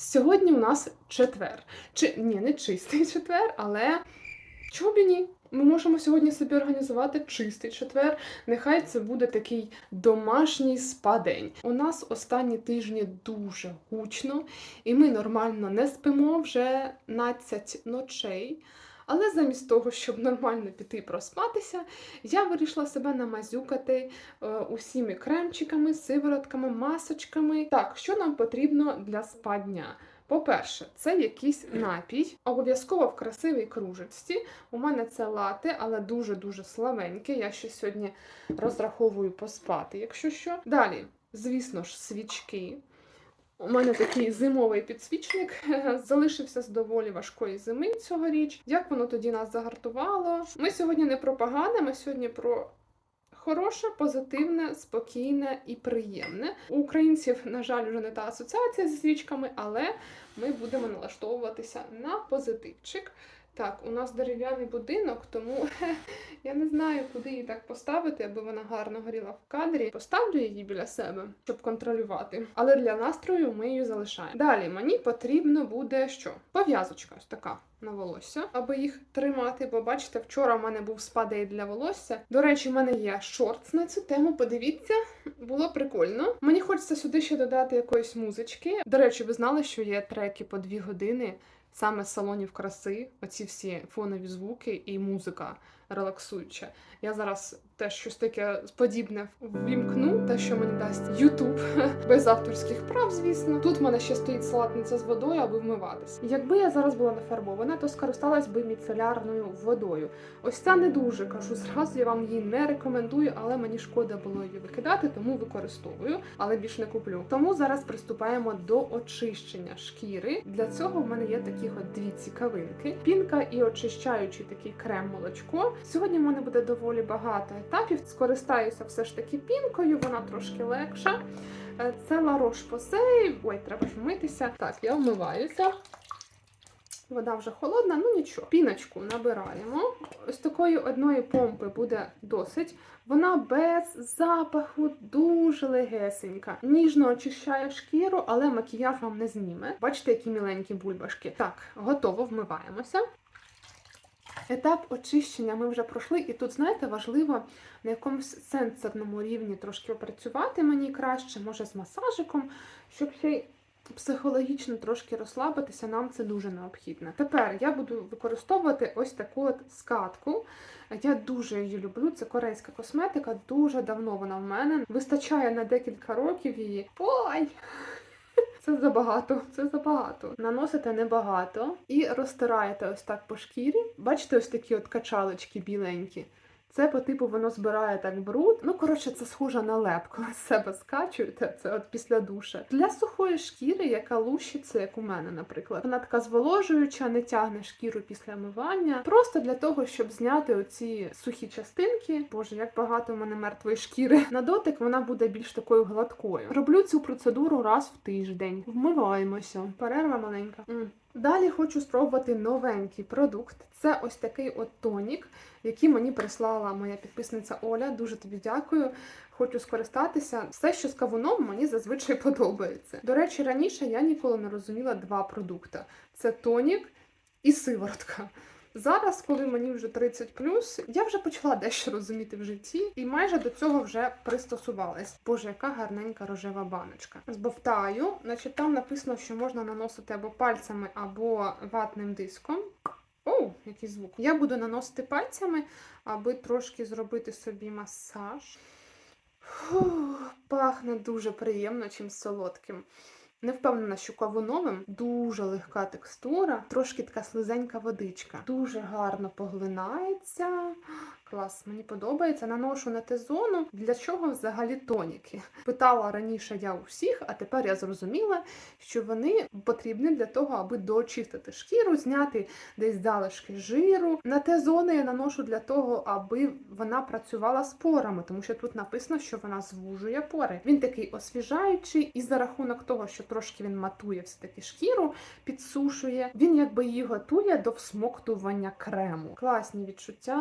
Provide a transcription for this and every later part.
Сьогодні у нас четвер. Чи ні, не чистий четвер, але чого б і ні? Ми можемо сьогодні собі організувати чистий четвер. Нехай це буде такий домашній спа-день. У нас останні тижні дуже гучно, і ми нормально не спимо вже 12 ночей. Але замість того, щоб нормально піти проспатися, я вирішила себе намазюкати е, усіми кремчиками, сиворотками, масочками. Так, що нам потрібно для спа-дня? По-перше, це якийсь напій, обов'язково в красивій кружечці. У мене це лате, але дуже-дуже слабеньке. Я ще сьогодні розраховую поспати, якщо що. Далі, звісно ж, свічки. У мене такий зимовий підсвічник залишився з доволі важкої зими цьогоріч. Як воно тоді нас загартувало? Ми сьогодні не про погане, ми сьогодні про хороше, позитивне, спокійне і приємне. У українців, на жаль, вже не та асоціація зі свічками, але ми будемо налаштовуватися на позитивчик. Так, у нас дерев'яний будинок, тому я не знаю, куди її так поставити, аби вона гарно горіла в кадрі. Поставлю її біля себе, щоб контролювати. Але для настрою ми її залишаємо. Далі мені потрібно буде що? Пов'язочка ось така на волосся, аби їх тримати. Бо бачите, вчора в мене був спадей для волосся. До речі, в мене є шортс на цю тему. Подивіться, було прикольно. Мені хочеться сюди ще додати якоїсь музички. До речі, ви знали, що є треки по дві години. Саме салонів краси, оці всі фонові звуки і музика релаксуюча. Я зараз теж щось таке подібне ввімкну, те, що мені дасть Ютуб, без авторських прав, звісно. Тут в мене ще стоїть салатниця з водою, аби вмиватися. Якби я зараз була не фарбована, то скористалась би міцелярною водою. Ось ця не дуже кажу зразу, я вам її не рекомендую, але мені шкода було її викидати, тому використовую, але більш не куплю. Тому зараз приступаємо до очищення шкіри. Для цього в мене є таких от дві цікавинки: пінка і очищаючий такий крем-молочко. Сьогодні в мене буде доволі багато етапів. Скористаюся все ж таки пінкою, вона трошки легша. Е, Це La Roche-Posay. Ой, треба ж вмитися. Так, я вмиваюся. Вода вже холодна, ну нічого. Піночку набираємо. Ось такої одної помпи буде досить. Вона без запаху, дуже легесенька. Ніжно очищає шкіру, але макіяж вам не зніме. Бачите, які міленькі бульбашки. Так, готово, вмиваємося. Етап очищення ми вже пройшли, і тут, знаєте, важливо на якомусь сенсорному рівні трошки опрацювати мені краще, може з масажиком, щоб ще й психологічно трошки розслабитися, нам це дуже необхідно. Тепер я буду використовувати ось таку от скатку. Я дуже її люблю. Це корейська косметика, дуже давно вона в мене. Вистачає на декілька років її. Ой! Це забагато, це забагато. Наносите небагато і розтираєте ось так по шкірі. Бачите, ось такі от качалочки біленькі. Це по типу воно збирає так бруд. Ну, коротше, це схоже на леп, коли з себе скачуєте. Це от після душа. Для сухої шкіри, яка лущиться, як у мене, наприклад. Вона така зволожуюча, не тягне шкіру після мивання. Просто для того, щоб зняти оці сухі частинки. Боже, як багато в мене мертвої шкіри. На дотик вона буде більш такою гладкою. Роблю цю процедуру раз в тиждень. Вмиваємося. Перерва маленька. Далі хочу спробувати новенький продукт. Це ось такий от тонік, який мені прислала моя підписниця Оля. Дуже тобі дякую. Хочу скористатися. Все, що з кавуном, мені зазвичай подобається. До речі, раніше я ніколи не розуміла два продукти: це тонік і сиворотка. Зараз, коли мені вже 30 я вже почала дещо розуміти в житті і майже до цього вже пристосувалась. Боже, яка гарненька рожева баночка. Збовтаю, значить там написано, що можна наносити або пальцями, або ватним диском. Оу, який звук. Я буду наносити пальцями, аби трошки зробити собі масаж. Фух, пахне дуже приємно, чимсь солодким. Не впевнена, що кавуновим дуже легка текстура, трошки така слизенька водичка. Дуже гарно поглинається. Клас, мені подобається. Наношу на Т-зону. Для чого взагалі тоніки? Питала раніше я у всіх, а тепер я зрозуміла, що вони потрібні для того, аби дочистити шкіру, зняти десь залишки жиру. На Т-зони я наношу для того, аби вона працювала з порами, тому що тут написано, що вона звужує пори. Він такий освіжаючий, і за рахунок того, що трошки він матує все-таки шкіру, підсушує, він якби її готує до всмоктування крему. Класні відчуття.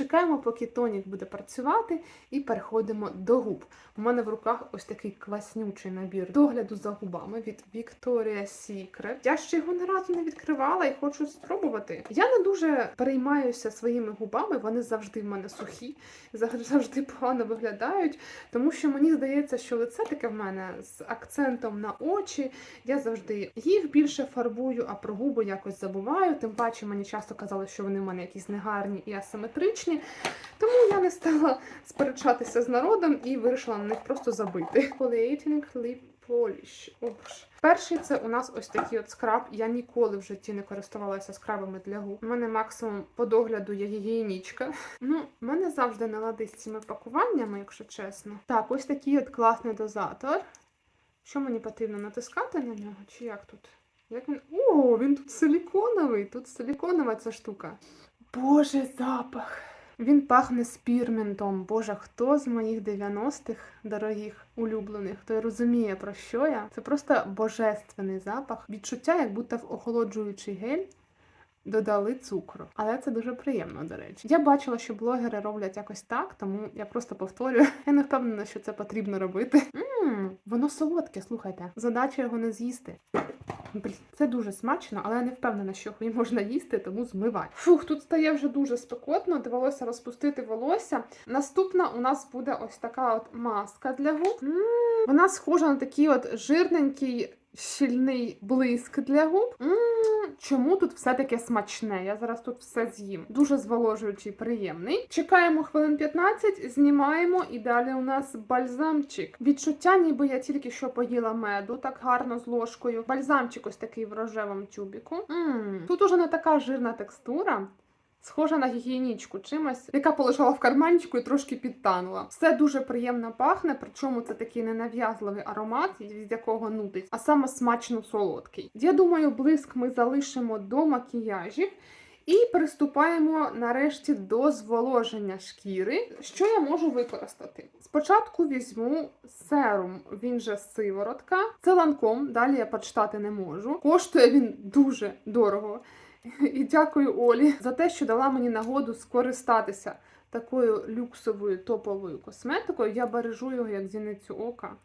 Чекаємо, поки тонік буде працювати, і переходимо до губ. У мене в руках ось такий класнючий набір догляду за губами від Victoria's Secret. Я ще його ні разу не відкривала і хочу спробувати. Я не дуже переймаюся своїми губами, вони завжди в мене сухі, завжди погано виглядають, тому що мені здається, що лице таке в мене з акцентом на очі. Я завжди їх більше фарбую, а про губи якось забуваю. Тим паче мені часто казали, що вони в мене якісь негарні і асиметричні. Тому я не стала сперечатися з народом і вирішила на них просто забити. Exfoliating Lip Polish. О, боже. Перший це у нас ось такий от скраб. Я ніколи в житті не користувалася скрабами для губ. У мене максимум по догляду є гігієнічка. Ну, в мене завжди не лади з цими пакуваннями, якщо чесно. Так, ось такий от класний дозатор. Що мені потрібно натискати на нього? Чи як тут? Як він. О, він тут силіконовий. Тут силіконова ця штука. Боже, запах. Він пахне спірментом. Боже, хто з моїх 90-х дорогих улюблених, хто розуміє про що я? Це просто божественний запах. Відчуття, як будто в охолоджуючий гель додали цукру. Але це дуже приємно, до речі. Я бачила, що блогери роблять якось так, тому я просто повторюю. Я не впевнена, що це потрібно робити. Мм, воно солодке, слухайте. Задача його не з'їсти. Блін, це дуже смачно, але я не впевнена, що її можна їсти, тому змивай. Фух, тут стає вже дуже спекотно, довелося розпустити волосся. Наступна у нас буде ось така от маска для губ. М, Вона схожа на такий от жирненький. Щільний блиск для губ. м чому тут все таке смачне? Я зараз тут все з'їм. Дуже зволожуючий, приємний. Чекаємо хвилин 15, знімаємо, і далі у нас бальзамчик. Відчуття, ніби я тільки що поїла меду, так гарно з ложкою. Бальзамчик ось такий в рожевому тюбіку. м Тут уже не така жирна текстура. Схожа на гігієнічку чимось, яка полежала в карманчику і трошки підтанула. Все дуже приємно пахне, причому це такий ненав'язливий аромат, від якого нудить, а саме смачно солодкий. Я думаю, блиск ми залишимо до макіяжів. І приступаємо нарешті до зволоження шкіри. Що я можу використати? Спочатку візьму серум, він же сиворотка. Це ланком, далі я почитати не можу. Коштує він дуже дорого. І дякую Олі за те, що дала мені нагоду скористатися такою люксовою топовою косметикою. Я бережу його як зіницю ока.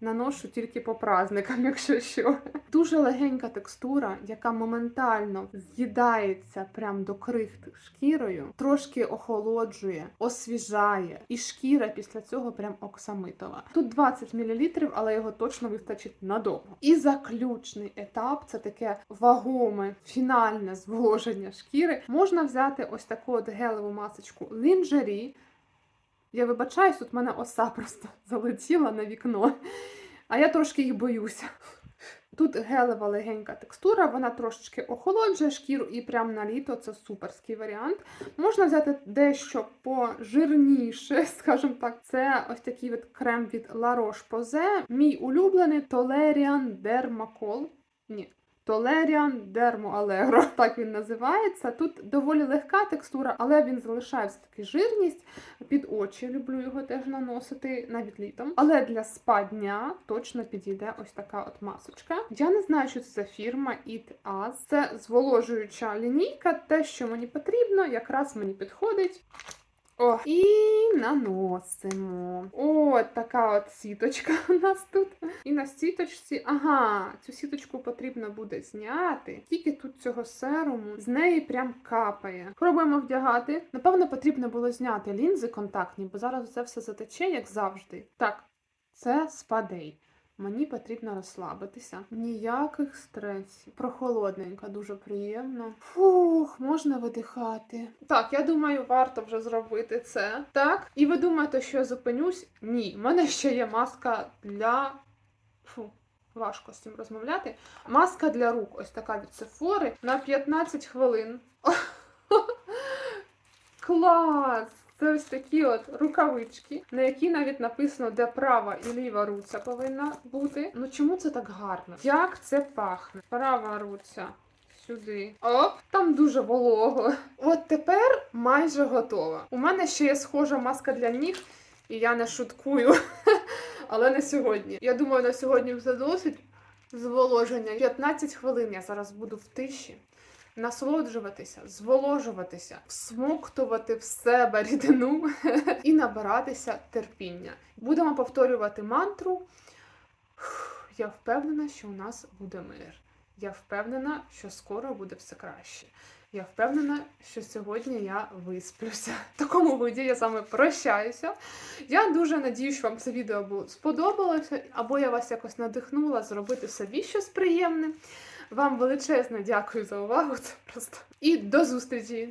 Наношу тільки по праздникам, якщо що. Дуже легенька текстура, яка моментально з'їдається прям до крихти шкірою, трошки охолоджує, освіжає, і шкіра після цього прям оксамитова. Тут 20 мл, але його точно вистачить надовго. І заключний етап це таке вагоме, фінальне зволоження шкіри. Можна взяти ось таку от гелеву масочку лінжері. Я вибачаюсь, тут в мене оса просто залетіла на вікно. А я трошки їх боюся. Тут гелева легенька текстура, вона трошечки охолоджує шкіру і прям на літо це суперський варіант. Можна взяти дещо пожирніше, скажімо так. Це ось такий от крем від La Roche-Posay. Мій улюблений Tolerian Dermacol. Ні. Tolerian Dermo Allegro, так він називається. Тут доволі легка текстура, але він залишає все таки жирність. Під очі люблю його теж наносити навіть літом. Але для спа дня точно підійде ось така от масочка. Я не знаю, що це за фірма Eat Us. Це зволожуюча лінійка, те, що мені потрібно, якраз мені підходить. О, і наносимо. От така от сіточка у нас тут. І на сіточці, ага, цю сіточку потрібно буде зняти. Тільки тут цього серуму з неї прям капає. Пробуємо вдягати. Напевно, потрібно було зняти лінзи контактні, бо зараз це все затече, як завжди. Так, це спадей. Мені потрібно розслабитися. Ніяких стресів. Прохолодненько, дуже приємно. Фух, можна видихати. Так, я думаю, варто вже зробити це. Так. І ви думаєте, що я зупинюсь? Ні, в мене ще є маска для. Фу. Важко з цим розмовляти. Маска для рук, ось така від Sephora, на 15 хвилин. Клас! Це ось такі от рукавички, на які навіть написано, де права і ліва руця повинна бути. Ну чому це так гарно? Як це пахне? Права руця. Сюди. Оп, там дуже волого. От тепер майже готова. У мене ще є схожа маска для ніг, і я не шуткую. Але не сьогодні. Я думаю, на сьогодні вже досить зволоження. 15 хвилин я зараз буду в тиші. Насолоджуватися, зволожуватися, всмоктувати в себе рідину і набиратися терпіння. Будемо повторювати мантру. Я впевнена, що у нас буде мир. Я впевнена, що скоро буде все краще. Я впевнена, що сьогодні я висплюся. В такому виді я вами прощаюся. Я дуже надію, що вам це відео сподобалося, або я вас якось надихнула зробити собі щось приємне. Вам величезне дякую за увагу. Це просто і до зустрічі!